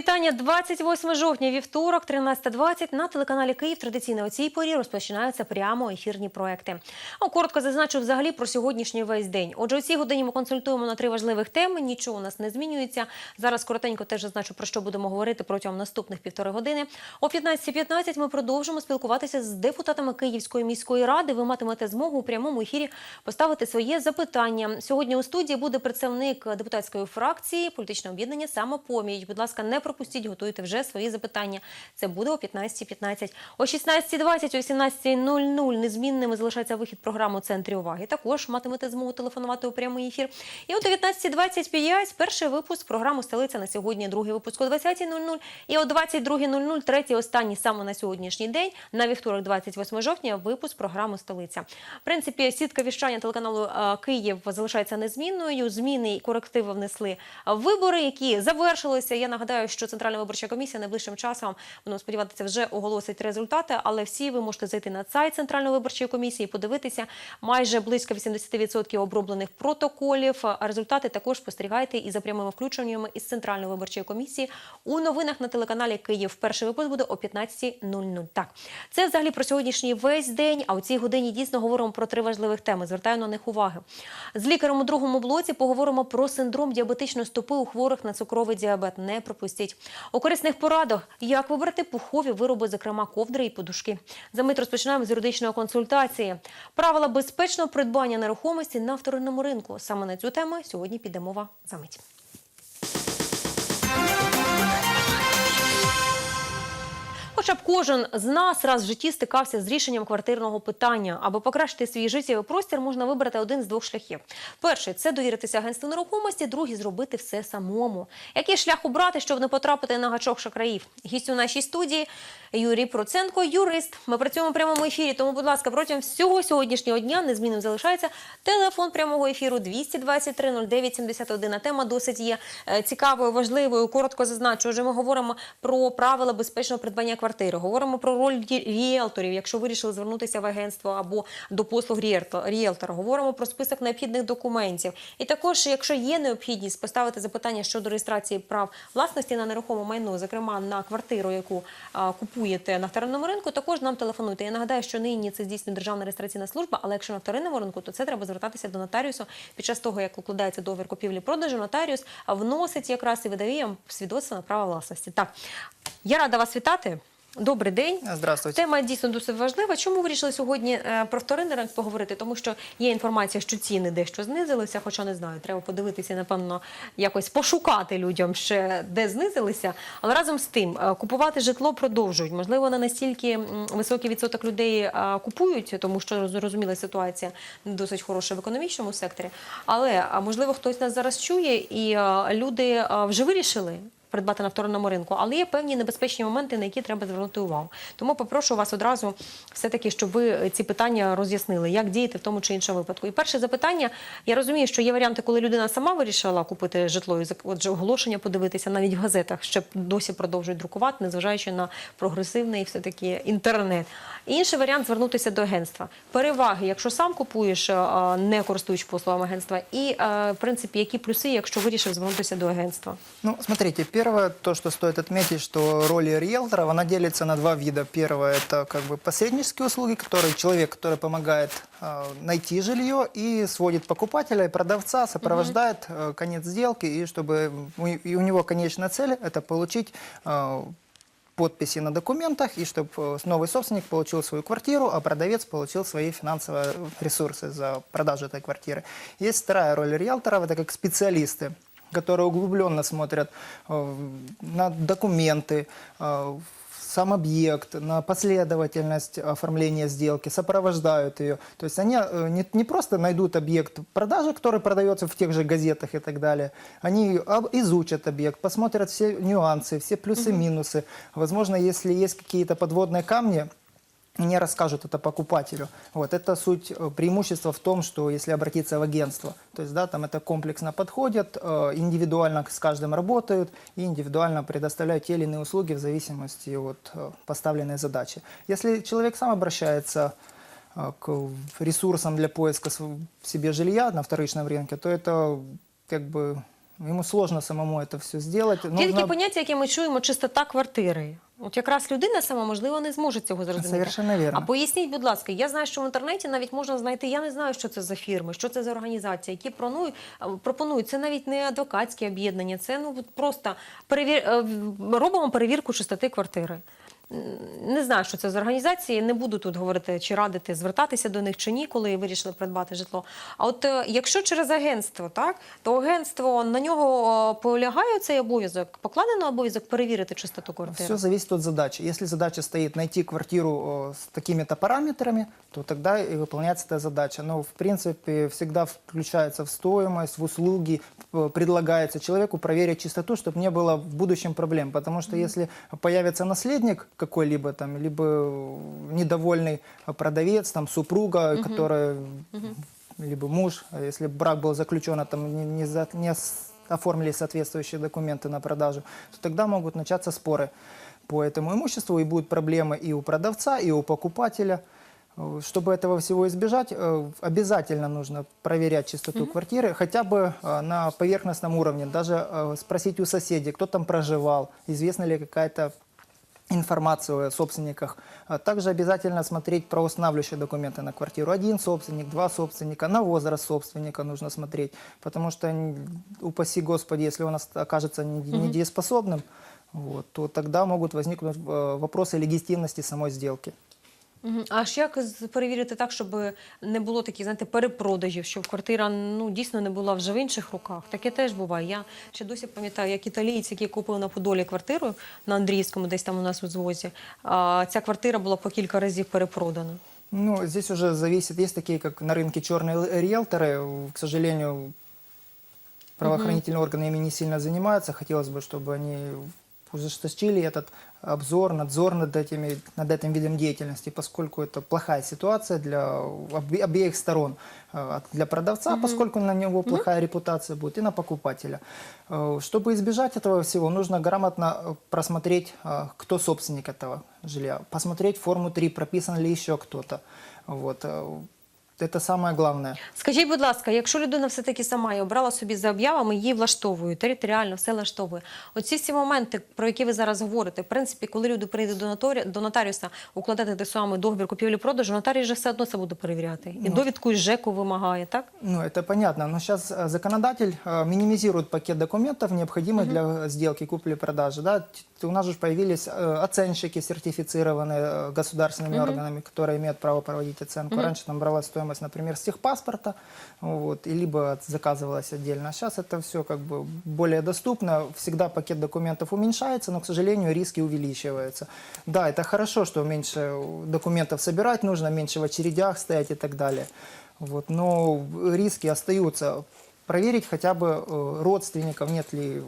Вітання 28 жовтня, вівторок, 13.20 на телеканалі Київ. Традиційно у цій порі розпочинаються прямо ефірні проекти. А коротко зазначу взагалі про сьогоднішній весь день. Отже, у цій годині ми консультуємо на три важливих теми. Нічого у нас не змінюється. Зараз коротенько теж зазначу про що будемо говорити протягом наступних півтори години. О 15.15 ми продовжимо спілкуватися з депутатами Київської міської ради. Ви матимете змогу у прямому ефірі поставити своє запитання. Сьогодні у студії буде представник депутатської фракції політичного об'єднання самопоміч. Будь ласка, не пропустіть, готуйте вже свої запитання. Це буде о 15.15. О 16.20, о 18.00 незмінними залишається вихід програми центрі уваги. Також матимете змогу телефонувати у прямий ефір. І о 19.25 перший випуск програми «Столиця на сьогодні», другий випуск о 20.00 і о 22.00 третій останній саме на сьогоднішній день, на вівторок, 28 жовтня, випуск програми «Столиця». В принципі, сітка віщання телеканалу Київ залишається незмінною. Зміни і корективи внесли вибори, які завершилися. Я нагадаю, що Центральна виборча комісія найближчим часом, будемо сподіватися, вже оголосить результати, але всі ви можете зайти на сайт Центральної виборчої комісії, подивитися майже близько 80% оброблених протоколів. Результати також спостерігайте і за прямими включеннями із Центральної виборчої комісії у новинах на телеканалі Київ. Перший випуск буде о 15.00. Так, це взагалі про сьогоднішній весь день. А у цій годині дійсно говоримо про три важливих теми. Звертаю на них уваги. З лікарем у другому блоці поговоримо про синдром діабетичної стопи у хворих на цукровий діабет. Не пропустіть. У корисних порадах, як вибрати пухові вироби, зокрема ковдри і подушки. За мить розпочинаємо з юридичної консультації. Правила безпечного придбання нерухомості на вторинному ринку. Саме на цю тему сьогодні піде мова за мить. Хоча б кожен з нас раз в житті стикався з рішенням квартирного питання. Аби покращити свій життєвий простір, можна вибрати один з двох шляхів. Перший це довіритися агентству нерухомості, другий зробити все самому. Який шлях обрати, щоб не потрапити на гачок шакраїв? Гість у нашій студії Юрій Проценко, юрист. Ми працюємо в прямому ефірі. Тому, будь ласка, протягом всього сьогоднішнього дня незмінним залишається телефон прямого ефіру 223 09 71. А Тема досить є е, цікавою, важливою. Коротко зазначу. Отже, ми говоримо про правила безпечного придбання квартири. Говоримо про роль ріелторів, якщо вирішили звернутися в агентство або до послуг ріелто- ріелтора. Говоримо про список необхідних документів. І також, якщо є необхідність поставити запитання щодо реєстрації прав власності на нерухоме майно, зокрема на квартиру, яку а, купуєте на вторинному ринку, також нам телефонуйте. Я нагадаю, що нині це здійснює Державна реєстраційна служба, але якщо на вторинному ринку, то це треба звертатися до нотаріусу під час того, як укладається договір купівлі-продажу. Нотаріус вносить якраз і видає вам свідоцтво на право власності. Так, я рада вас вітати. Добрий день. Здравствуйте. Тема дійсно досить важлива. Чому вирішили сьогодні е, про вторинний ринок поговорити? Тому що є інформація, що ціни дещо знизилися, хоча не знаю, треба подивитися, напевно, якось пошукати людям ще де знизилися. Але разом з тим е, купувати житло продовжують. Можливо, не настільки високий відсоток людей е, купують, тому що зрозуміла ситуація досить хороша в економічному секторі. Але можливо, хтось нас зараз чує, і люди вже вирішили придбати на вторинному ринку, але є певні небезпечні моменти, на які треба звернути увагу. Тому попрошу вас одразу все-таки, щоб ви ці питання роз'яснили, як діяти в тому чи іншому випадку. І перше запитання: я розумію, що є варіанти, коли людина сама вирішила купити житло, і отже, оголошення подивитися навіть в газетах, ще досі продовжують друкувати, незважаючи на прогресивний все таки інтернет. Інший варіант звернутися до агентства. Переваги, якщо сам купуєш, е, не користуючись послугами агентства, і е, в принципі, які плюси, якщо вирішив звернутися до агентства. Ну, смотрите, первое, то, что стоит отметить, что роль риэлтора, она делится на два вида. Первое, это как бы посреднические услуги, которые человек, который помогает э, найти жилье и сводит покупателя и продавца, сопровождает э, конец сделки, и чтобы у, и у него конечная цель – это получить э, подписи на документах, и чтобы новый собственник получил свою квартиру, а продавец получил свои финансовые ресурсы за продажу этой квартиры. Есть вторая роль риэлторов, это как специалисты, которые углубленно смотрят э, на документы, э, сам объект, на последовательность оформления сделки, сопровождают ее. То есть они э, не, не просто найдут объект продажи, который продается в тех же газетах и так далее, они об- изучат объект, посмотрят все нюансы, все плюсы, минусы. Возможно, если есть какие-то подводные камни, не расскажут это покупателю. Вот это суть э, преимущества в том, что если обратиться в агентство, то есть да, там это комплексно подходят, э, индивидуально с каждым работают и индивидуально предоставляют те или иные услуги в зависимости от э, поставленной задачи. Если человек сам обращается э, к ресурсам для поиска св- себе жилья на вторичном рынке, то это как бы Ему сложно самому это все сделать. Є такі Нужно- поняття, які ми чуємо, чистота квартири. От якраз людина сама, можливо, не зможе цього зрозуміти. Совершенно вірно. А поясніть, будь ласка, я знаю, що в інтернеті навіть можна знайти, я не знаю, що це за фірми, що це за організації, які пропонують. Це навіть не адвокатське об'єднання, це ну просто перевір... е, робимо перевірку чистоти квартири. М, Не знаю, що це за організації. Не буду тут говорити чи радити звертатися до них чи ні, коли вирішили придбати житло. А от е, якщо через агентство, так то агентство на нього е, полягає цей обов'язок, покладено обов'язок перевірити чистоту квартири. Все зависит от задачи. Если задача стоит найти квартиру э, с такими-то параметрами, то тогда и выполняется эта задача. Но, в принципе, всегда включается в стоимость, в услуги, э, предлагается человеку проверить чистоту, чтобы не было в будущем проблем. Потому что если появится наследник какой-либо, там, либо э, недовольный продавец, там, супруга, которая либо муж, а если брак был заключен, а там не, не за- не оформили соответствующие документы на продажу, то тогда могут начаться споры по этому имуществу, и будут проблемы и у продавца, и у покупателя. Э, Чтобы этого всего избежать, э, обязательно нужно проверять чистоту квартиры, хотя бы э, на поверхностном уровне, даже э, спросить у соседей, кто там проживал, известна ли какая-то информацию о собственниках. А Также обязательно смотреть правоустанавливающие документы на квартиру. Один собственник, два собственника, на возраст собственника нужно смотреть. Потому что, н- упаси Господи, если он ост- окажется не- недееспособным, вот, то тогда могут возникнуть э, вопросы легитимности самой сделки. Мгм. А ж як з- перевірити так, щоб не було таких, знаєте, перепродажів, щоб квартира ну дійсно не була вже в інших руках? Таке теж буває. Я ще досі пам'ятаю, як італієць, який купив на Подолі квартиру на Андрійському, десь там у нас у звозі. А ця квартира була по кілька разів перепродана. Ну, здесь уже зависит, есть такие, как на рынке черные л- риэлторы, к сожалению, правоохранительные органы ими не сильно занимаются, хотелось бы, чтобы они ужесточили этот обзор, надзор над, этими, над этим видом деятельности, поскольку это плохая ситуация для обе- обеих сторон. Э, Для продавца, поскольку на него плохая репутация будет, и на покупателя. Э, Чтобы избежать этого всего, нужно грамотно э, просмотреть, кто собственник этого жилья, посмотреть форму 3, прописан ли еще кто-то. Вот. э, Это самое главное. Скажіть, будь ласка, якщо людина все-таки сама і обрала собі за об'явами, її влаштовує, територіально все влаштовує. Оці всі моменти, про які ви зараз говорите, в принципі, коли люди прийдуть до, нотарі... до нотаріуса укладати той самий договір купівлі-продажу, нотарій же все одно це буде перевіряти. І довідку із ЖЕКу вимагає, так? Ну, это понятно. Но сейчас законодатель э, минимизирует пакет документов, необходимый для сделки купли-продажи. Да? Т- У нас же появились э, оценщики, сертифицированные э, государственными органами, которые имеют право проводить оценку. Раньше там бралась стоимость, например, с техпаспорта, вот, и либо заказывалась отдельно. Сейчас это все как бы более доступно. Всегда пакет документов уменьшается, но, к сожалению, риски увеличиваются. Да, это хорошо, что меньше документов собирать нужно, меньше в очередях стоять и так далее. Вот, но риски остаются. Проверить хотя бы э, родственников, нет ли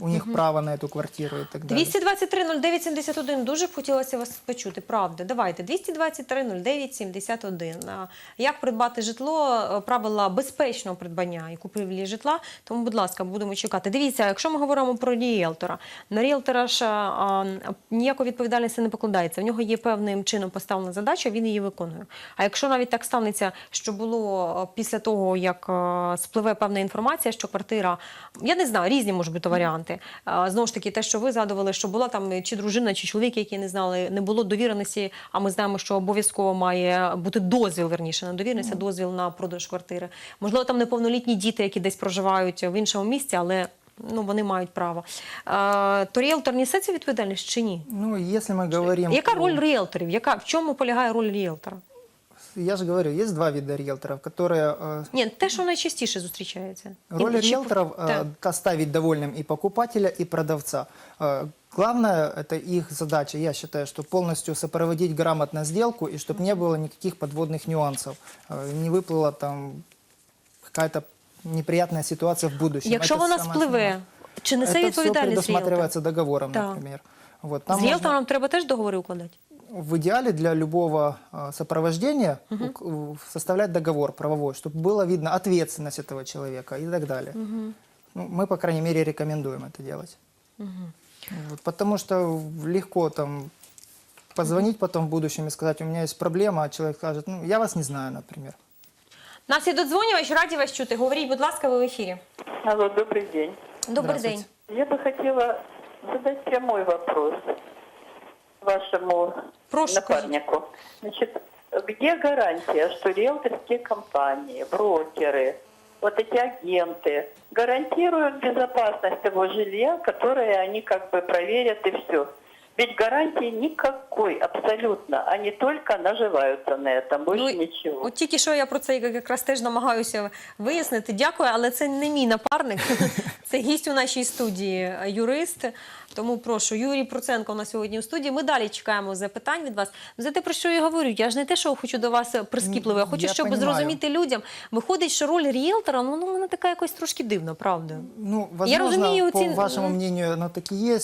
у них права на эту квартиру и так далее. 223 09 71. Дуже б хотілося вас почути. Правда, давайте 223 09 71. А Як придбати житло? Е, Правила безпечного придбання і купівлі житла. Тому, будь ласка, будемо чекати. Дивіться, якщо ми говоримо про ріелтора, на ріелтора ж а, ніякої відповідальності не покладається. В нього є певним чином поставлена задача, він її виконує. А якщо навіть так станеться, що було е, після того, як е, спливе певна інформація, що квартира, я не знаю, різні можуть бути варіанти. А, Знову ж таки, те, що ви згадували, що була там чи дружина, чи чоловік, які не знали, не було довіреності. А ми знаємо, що обов'язково має бути дозвіл, верніше, не довіреність, а дозвіл на продаж квартири. Можливо, там неповнолітні діти, які десь проживають в іншому місці, але ну вони мають право. А, то ріелтор несе цю відповідальність чи ні? Ну, если мы говорим... Яка роль ріелторів? Яка в чому полягає роль ріелтора? Я же говорю, есть два вида риэлторов, которые... э, Ні, те, що найчастіше зустрічається. Роль І- чи- риэлторов э, Так. оставить довольным и покупателя, и продавца. Э, Главное, это их задача, я считаю, что полностью сопроводить грамотно сделку, и чтобы не было никаких подводных нюансов. Э, Не выплыла там какая-то неприятная ситуация в будущем. Якщо Это вона самое спливе, основное. чи несе Это все відповідальність ріелтор? предусматривается договором, Да. например. Вот, З там можно- ріелтором треба теж договори укладати? в идеале для любого э, сопровождения ук- у- составлять договор правовой, чтобы было видно ответственность этого человека и так далее. Ну, мы, по крайней мере, рекомендуем это делать. Вот, потому что легко там позвонить потом в будущем и сказать, у меня есть проблема, а человек скажет, ну, я вас не знаю, например. Нас є додзвонювач, раді вас чути. Говоріть, будь ласка, ви в ефірі. Алло, добрый день. Добрий Здравствуйте. день. Я бы хотела задать прямой вопрос вашему Прошу, напарнику. Значит, где гарантия, что риэлторские компании, брокеры, вот эти агенты гарантируют безопасность того жилья, которое они как бы проверят и все? Ведь гарантии никакой абсолютно. Они только наживаются на этом, больше Ну, ничего. От тільки що я про це якраз теж намагаюся вияснити. Дякую, але це не мій напарник. Це гість у нашій студії, е, юрист. Тому прошу, Юрій Проценко у нас сьогодні у студії. Ми далі чекаємо запитань від вас. За те, про що я говорю, я ж не те, що хочу до вас прискіпливо. Я хочу, Я щоб понимаю. зрозуміти людям. Виходить, що роль ріелтора, ну, ну вона така якось трошки дивна, правда? Ну, Я розумію, по ці- вашому мнению, оно так і є,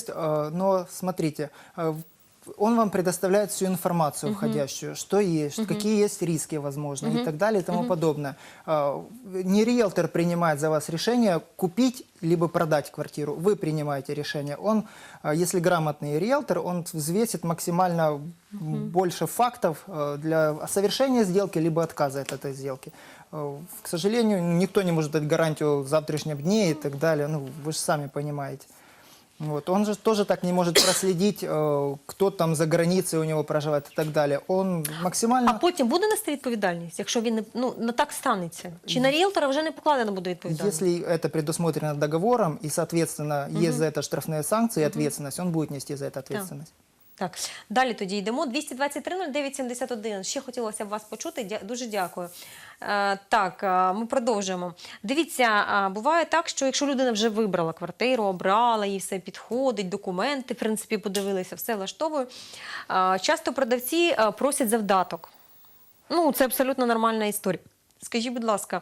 но смотрите, э, он вам предоставляет всю информацию входящую, что есть, какие есть риски, возможно, и так далее и тому подобное. Э, Не риэлтор принимает за вас решение купить либо продать квартиру, вы принимаете решение. Он, э, если грамотный риэлтор, он взвесит максимально больше фактов э, для совершения сделки либо отказа от этой сделки. К сожалению, никто не может дать гарантию завтрашних дней и так далее. Ну, вы же сами понимаете. Вот. Он же тоже так не может проследить, э, кто там за границей у него проживает и так далее. Он максимально... А потім буде нести відповідальність, якщо він не ну не так станеться? Чи на ріелтора вже не покладено буде відповідальність? Если это предусмотрено договором и, соответственно, есть за это штрафные санкции и ответственность, он будет нести за это ответственность. Так, далі тоді йдемо. 223-09-71. Ще хотілося б вас почути. Дуже дякую. Е, так, е, ми продовжуємо. Дивіться, е, буває так, що якщо людина вже вибрала квартиру, обрала, їй все підходить, документи, в принципі, подивилися, все влаштовує. часто продавці просять завдаток. Ну, це абсолютно нормальна історія. Скажіть, будь ласка,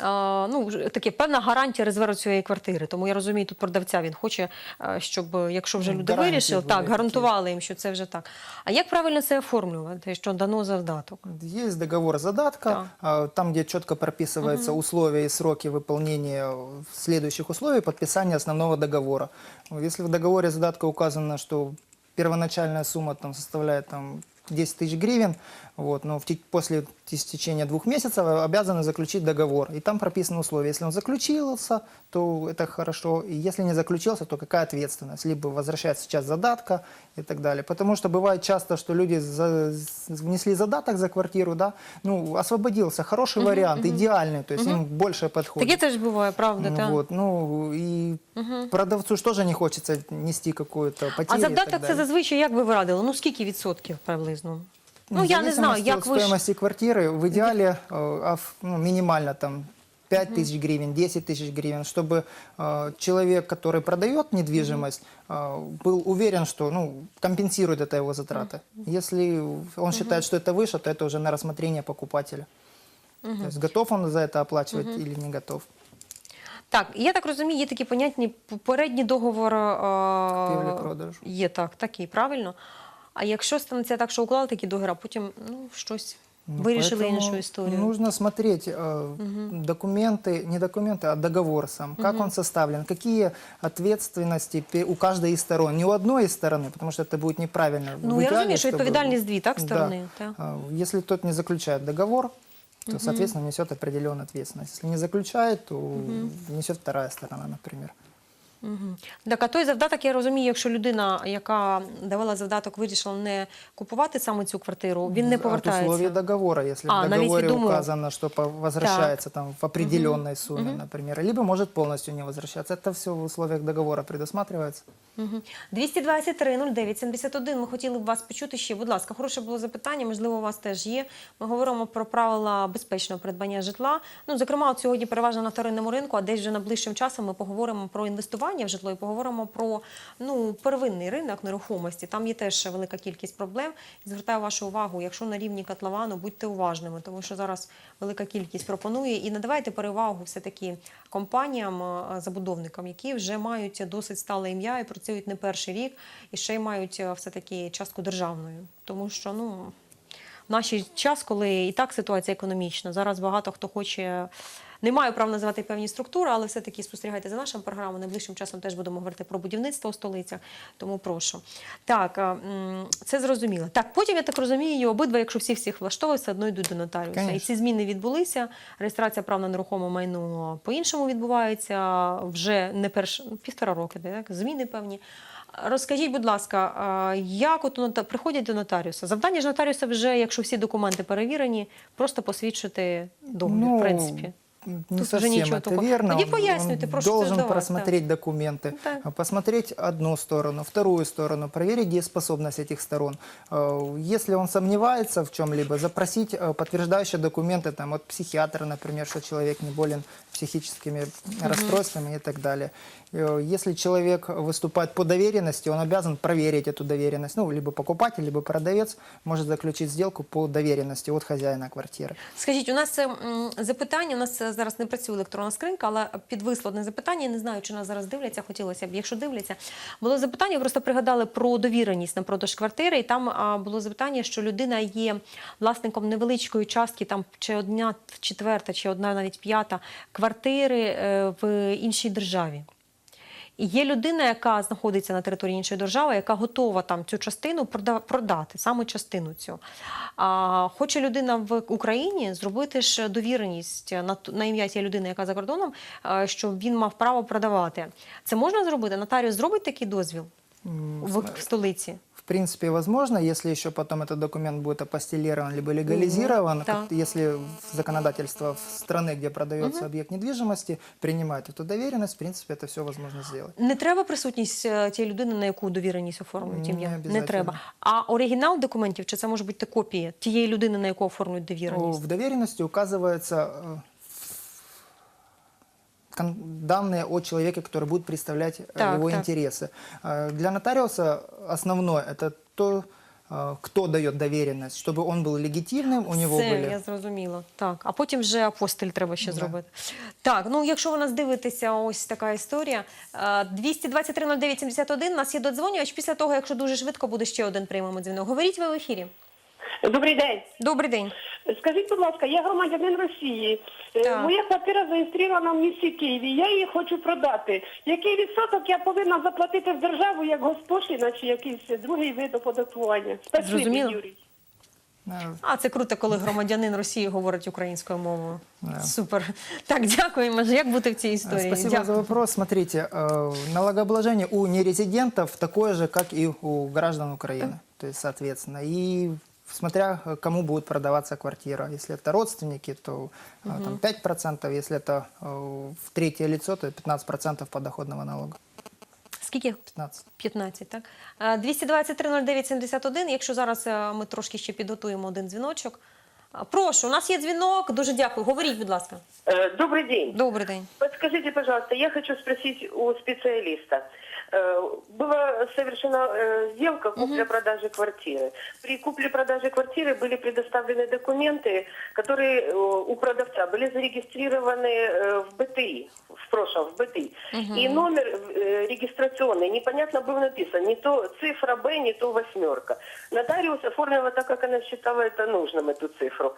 а, ну ж- таке певна гарантія розвороту цієї квартири. Тому я розумію, тут продавця він хоче, а, щоб е, якщо вже Ну, люди гарантії вирішили, були так такі. гарантували їм, що це вже так. А як правильно це оформлювати? Що дано завдаток? Есть договор задатка, а, там, где четко прописываются условия и сроки выполнения э, следующих условий подписания основного договора. Если в договоре задатка указано, что первоначальная сумма там составляет там, 10 тысяч гривен, вот, но в те- после истечения двух месяцев обязаны заключить договор. И там прописаны условия. Если он заключился, то это хорошо. И если не заключился, то какая ответственность? Либо возвращается часть задатка и так далее. Потому что бывает часто, что люди за- внесли задаток за квартиру, да, ну, освободился. Хороший вариант, идеальный, то есть им больше подходит. Таке теж буває, правда, Ну, так? вот, ну и продавцу ж тоже не хочется нести какую-то потерю. А и так завдаток це далее. зазвичай як ви вирадили? Ну скільки відсотків приблизно? Ну В я не знаю, зависимости як от ви ж... стоимости квартиры в идеале э, а в- ну, минимально там 5 тысяч гривен, 10 тысяч гривен, чтобы э, человек, который продает недвижимость, э, был уверен, что ну, компенсирует это его затраты. Если он считает, что это выше, то это уже на рассмотрение покупателя. То есть готов он за это оплачивать или не готов. Так, я так розумію, є такі понятні попередній договор. е, Купівлі-продажу. Є так, такий, правильно. А якщо станеться так, що уклали такі договори, а потім ну, щось Ну, вирішили поэтому іншу історію. Нужно смотреть э, документы, не документы, а договор сам. Как он составлен, какие ответственности пе- у каждой из сторон. Не у одной из стороны, потому что это будет неправильно. Ну, В я идеале, розумію, що чтобы- відповідальність дві, так, Да. сторони. Так. А, Если тот не заключает договор, то, соответственно, несет определенную ответственность. Если не заключает, то несет вторая сторона, например. Угу. Так, а той завдаток, я розумію, якщо людина, яка давала завдаток, вирішила не купувати саме цю квартиру, він не От повертається. договора, А, в навіть договоре відомо. указано, что по- возвращается там в определенной сумме, например, либо может полностью не возвращаться. Это все в условиях договора предусматривается. Угу. 223 09 71. Ми хотіли б вас почути ще. Будь ласка, хороше було запитання. Можливо, у вас теж є. Ми говоримо про правила безпечного придбання житла. Ну, зокрема, от сьогодні переважно на вторинному ринку, а десь вже найближчим часом ми поговоримо про інвестування в житло і поговоримо про ну первинний ринок нерухомості. Там є теж велика кількість проблем. Звертаю вашу увагу, якщо на рівні котловану, будьте уважними, тому що зараз велика кількість пропонує. І надавайте перевагу все таки компаніям, забудовникам, які вже мають досить стале ім'я і працюють не перший рік, і ще й мають все таки частку державною. Тому що ну в наш час, коли і так ситуація економічна, зараз багато хто хоче Не маю права називати певні структури, але все-таки спостерігайте за нашим програмою. Найближчим часом теж будемо говорити про будівництво у столицях, тому прошу. Так, це зрозуміло. Так, потім я так розумію, обидва, якщо всі всіх влаштовують, все одно йдуть до нотаріуса. І ці зміни відбулися. Реєстрація прав на нерухоме майно по-іншому відбувається вже не перш ну, півтора роки, так? зміни певні. Розкажіть, будь ласка, а як от нота- приходять до нотаріуса? Завдання ж нотаріуса вже, якщо всі документи перевірені, просто посвідчити договір, Ну, в принципі. Не Тут уже совсем ничего это такого. верно. Тоді Он- пояснюйте, он прошу, це должен до вас, просмотреть документы, Так. а, посмотреть одну сторону, вторую сторону, проверить дееспособность этих сторон. Э, Если он сомневается в чем-либо, запросить э, подтверждающие документы там, от психиатра, например, что человек не болен психическими расстройствами и так далее. Э, Если человек выступает по доверенности, он обязан проверить эту доверенность. Ну, либо покупатель, либо продавец может заключить сделку по доверенности от хозяина квартиры. Скажіть, у нас м, запитання, у нас е, зараз не працює електронна скринька, але підвисло одне запитання. Я не знаю, чи нас зараз дивляться, хотілося б, якщо дивляться. Було запитання, ви просто пригадали про довіреність на продаж квартири, і там а, було запитання, що людина є власником невеличкої частки, там чи одна четверта, чи одна навіть п'ята квартири е, в іншій державі. І є людина, яка знаходиться на території іншої держави, яка готова там цю частину прода- продати, саме частину цю. А хоче людина в Україні зробити ж довіреність на, на ім'я тієї людини, яка за кордоном, щоб він мав право продавати. Це можна зробити? Нотаріус зробить такий дозвіл в, в столиці? В принципе, возможно, если еще потом этот документ будет апостелирован либо легализирован, Мгм, как- так. если законодательство в страны, где продается объект недвижимости, принимает эту доверенность, в принципе, это все возможно сделать. Не треба присутність е, тієї людини, на яку довіреність оформлюють Не ім'я. Не обязательно. треба. А оригінал документів, чи це може бути копії тієї людини, на яку оформлюють довіреність? В доверенности указывается э, кон- данные о человеке, который будет представлять э, Так, его так. интересы. Э, Для нотариуса основное это то, э, кто дает доверенность, чтобы он был легитимным, у него Це были я зрозуміла. Так, а потім вже апостиль треба ще Да. зробити. Так, ну якщо ви нас дивитеся, ось така історія. Е, 223 09 71, у нас є додзвонювач. Після того, якщо дуже швидко буде ще один приймемо дзвінок. Говоріть ви в ефірі. Добрий день. Добрий день. Скажіть, будь ласка, я громадянин Росії. Е, Так. Моя квартира зареєстрована в місті Києві. Я її хочу продати. Який відсоток я повинна заплатити в державу як госпошліна чи якийсь другий вид оподаткування? Спасибі, Зрозуміло. Юрій. э, А це круто, коли громадянин Росії говорить українською мовою. Да. Супер. Так, дякуємо. Як бути в цій історії? Спасибо Дякую. за вопрос. Смотрите, э, налогообложение у нерезидентов такое же, как и у граждан Украины. То есть, соответственно, и смотря э, кому будет продаваться квартира. Если это родственники, то э, там 5%, если это э, в третье лицо, то 15% подоходного налога. Скільки? 15. 15, так? Е, 223 09 71, якщо зараз е, ми трошки ще підготуємо один дзвіночок. Е, Прошу, у нас є дзвінок. Дуже дякую. Говоріть, будь ласка. Э, Добрый день. Добрий день. Подскажите, пожалуйста, я хочу спросить у специалиста. Э, Была совершена э, сделка купли-продажи квартиры. При купле-продаже квартиры были предоставлены документы, которые э, у продавца были зарегистрированы э, в БТИ, в прошлом в БТИ. И номер э, регистрационный, непонятно был написан, не то цифра Б, не то восьмерка. Нотариус оформила так, как она считала это нужным, эту цифру.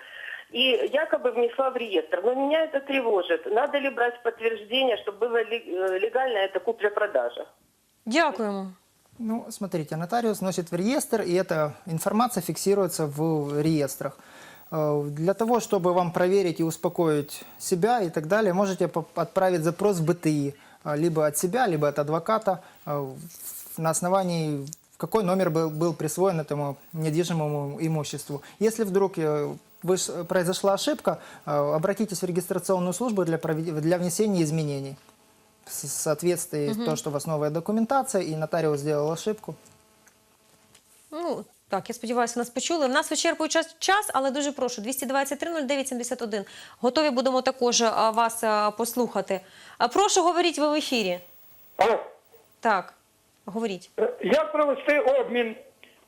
И якобы внесла в реестр. Но меня это тревожит. Надо ли брать подтверждение, чтобы было ли- э, легально это купля-продажа? Дякуємо. Ну, смотрите, нотариус вносит в реестр, и эта информация фиксируется в реестрах. Э, Для того, чтобы вам проверить и успокоить себя и так далее, можете отправить запрос в БТИ, э, либо от себя, либо от адвоката, э, на основании какой номер был, был присвоен этому недвижимому имуществу. Если вдруг произошла ошибка, обратитесь в регистрационную службу для, для внесения изменений. В с- соответствии то, что у вас новая документация, и нотариус сделал ошибку. Ну, так, я сподіваюся, нас почули. У нас вичерпує час, час, але дуже прошу. 223 09 71. Готові будемо також а, вас а, послухати. А, Прошу, говоріть ви в ефірі. Алло, Так, говоріть. е, як провести обмін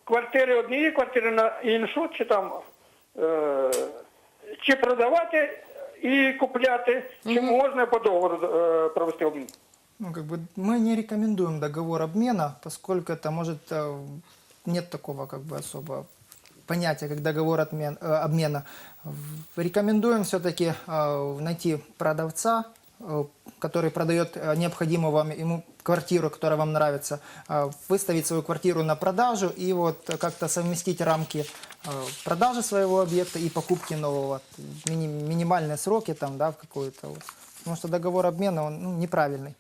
квартири однієї квартири на іншу, чи там е, чи продавати і купляти, чи можна по договору е, провести обмін? Ну, как бы мы не рекомендуем договор обмена, поскольку это может э, нет такого как бы особо понятие, как договор отмен- э, обмена. Рекомендуем все-таки найти продавца, э, который продает э, необходимую вам ему квартиру, которая вам нравится, э, выставить свою квартиру на продажу и вот э, как-то совместить рамки э, продажи своего объекта и покупки нового. Мини- минимальные сроки там, да, в какую-то. Вот. Потому что договор обмена, он ну, неправильный.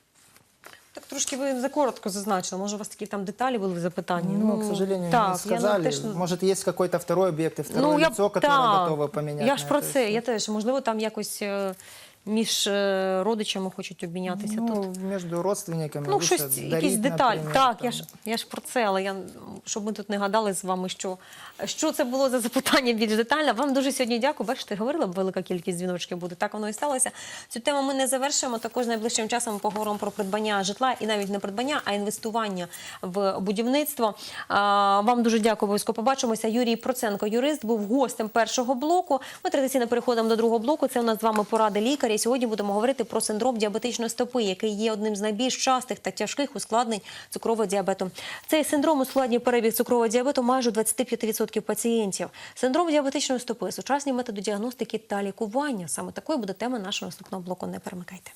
Так трошки ви закоротко зазначили. Може, у вас такі там деталі були в запитанні? Ну, к сожалению, так, не я сказали. теж- Может, есть какой-то второй объект и второе я б- лицо, которое так. готово поменять. Я ж на про это це. всё. Я теж можливо там якось е, між е, родичами хочуть обмінятися тут. Ну, между родственниками. Ну, щось, якісь деталі. Так, там. я ж, я ж про це, але я, щоб ми тут не гадали з вами, що, що це було за запитання більш детально. Вам дуже сьогодні дякую. Бачите, говорила, велика кількість дзвіночків буде. Так воно і сталося. Цю тему ми не завершимо. Також найближчим часом поговоримо про придбання житла і навіть не придбання, а інвестування в будівництво. А, Вам дуже дякую. Обов'язково побачимося. Юрій Проценко, юрист, був гостем першого блоку. Ми традиційно переходимо до другого блоку. Це у нас з вами поради лікаря. І Сьогодні будемо говорити про синдром діабетичної стопи, який є одним з найбільш частих та тяжких ускладнень цукрового діабету. Цей синдром ускладнює перебіг цукрового діабету майже 25% пацієнтів. Синдром діабетичної стопи, сучасні методи діагностики та лікування. Саме такою буде тема нашого наступного блоку. Не перемикайте.